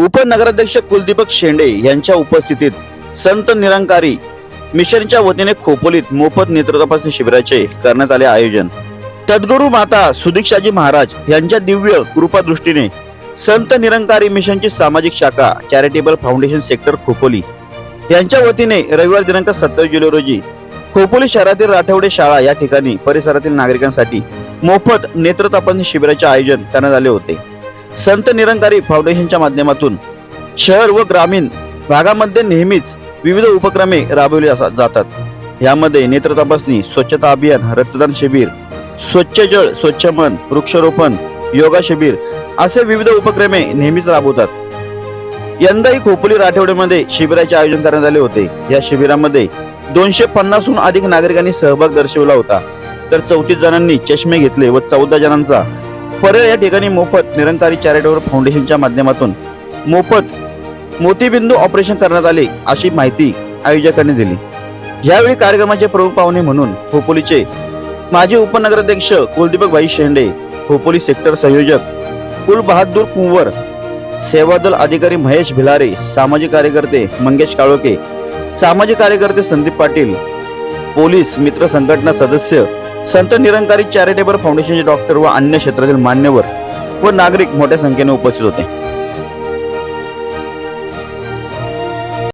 उपनगराध्यक्ष कुलदीपक शेंडे यांच्या उपस्थितीत संत निरंकारी मिशनच्या वतीने खोपोलीत मोफत नेत्र तपासणी शिबिराचे करण्यात आले आयोजन. सद्गुरू माता सुदीक्षाजी महाराज यांच्या दिव्य कृपादृष्टीने संत निरंकारी मिशनची सामाजिक शाखा चॅरिटेबल फाउंडेशन सेक्टर खोपोली यांच्या वतीने रविवार दिनांक सत्तावीस जुलै रोजी खोपोली शहरातील राठवडे शाळा या ठिकाणी परिसरातील नागरिकांसाठी मोफत नेत्र तपासणी शिबिराचे आयोजन करण्यात आले होते. संत निरंकारी फाउंडेशनच्या माध्यमातून शहर व ग्रामीण भागामध्ये नेहमीच विविध उपक्रमे राबवले जातात. यामध्ये नेत्र तपासणी स्वच्छता अभियान रक्तदान शिबिर स्वच्छ जळ स्वच्छ मन वृक्षारोपण योगा शिबिर असे विविध उपक्रमे नेहमीच राबवतात. यंदाही खोपोली राठवड्यामध्ये शिबिराचे आयोजन करण्यात आले होते. या शिबिरामध्ये दोनशे पन्नासहून अधिक नागरिकांनी सहभाग दर्शवला होता. तर चौतीस जणांनी चष्मे घेतले व चौदा जणांचा पर्याय या ठिकाणी मोफत निरंकारी चॅरिटेबल फाउंडेशनच्या माध्यमातून मोफत मोतीबिंदू ऑपरेशन करण्यात आले अशी माहिती आयोजकांनी दिली. यावेळी कार्यक्रमाचे प्रमुख पाहुणे म्हणून खोपोलीचे माजी उपनगराध्यक्ष कुलदीपक भाई शेंडे खोपोली सेक्टर संयोजक कुल बहादूर कुंवर सेवादल अधिकारी महेश भिलारे सामाजिक कार्यकर्ते मंगेश काळोके सामाजिक कार्यकर्ते संदीप पाटील पोलीस मित्र संघटना सदस्य संत निरंकारी चॅरिटेबल फाउंडेशनचे डॉक्टर व अन्य क्षेत्रातील मान्यवर व नागरिक मोठ्या संख्येने उपस्थित होते.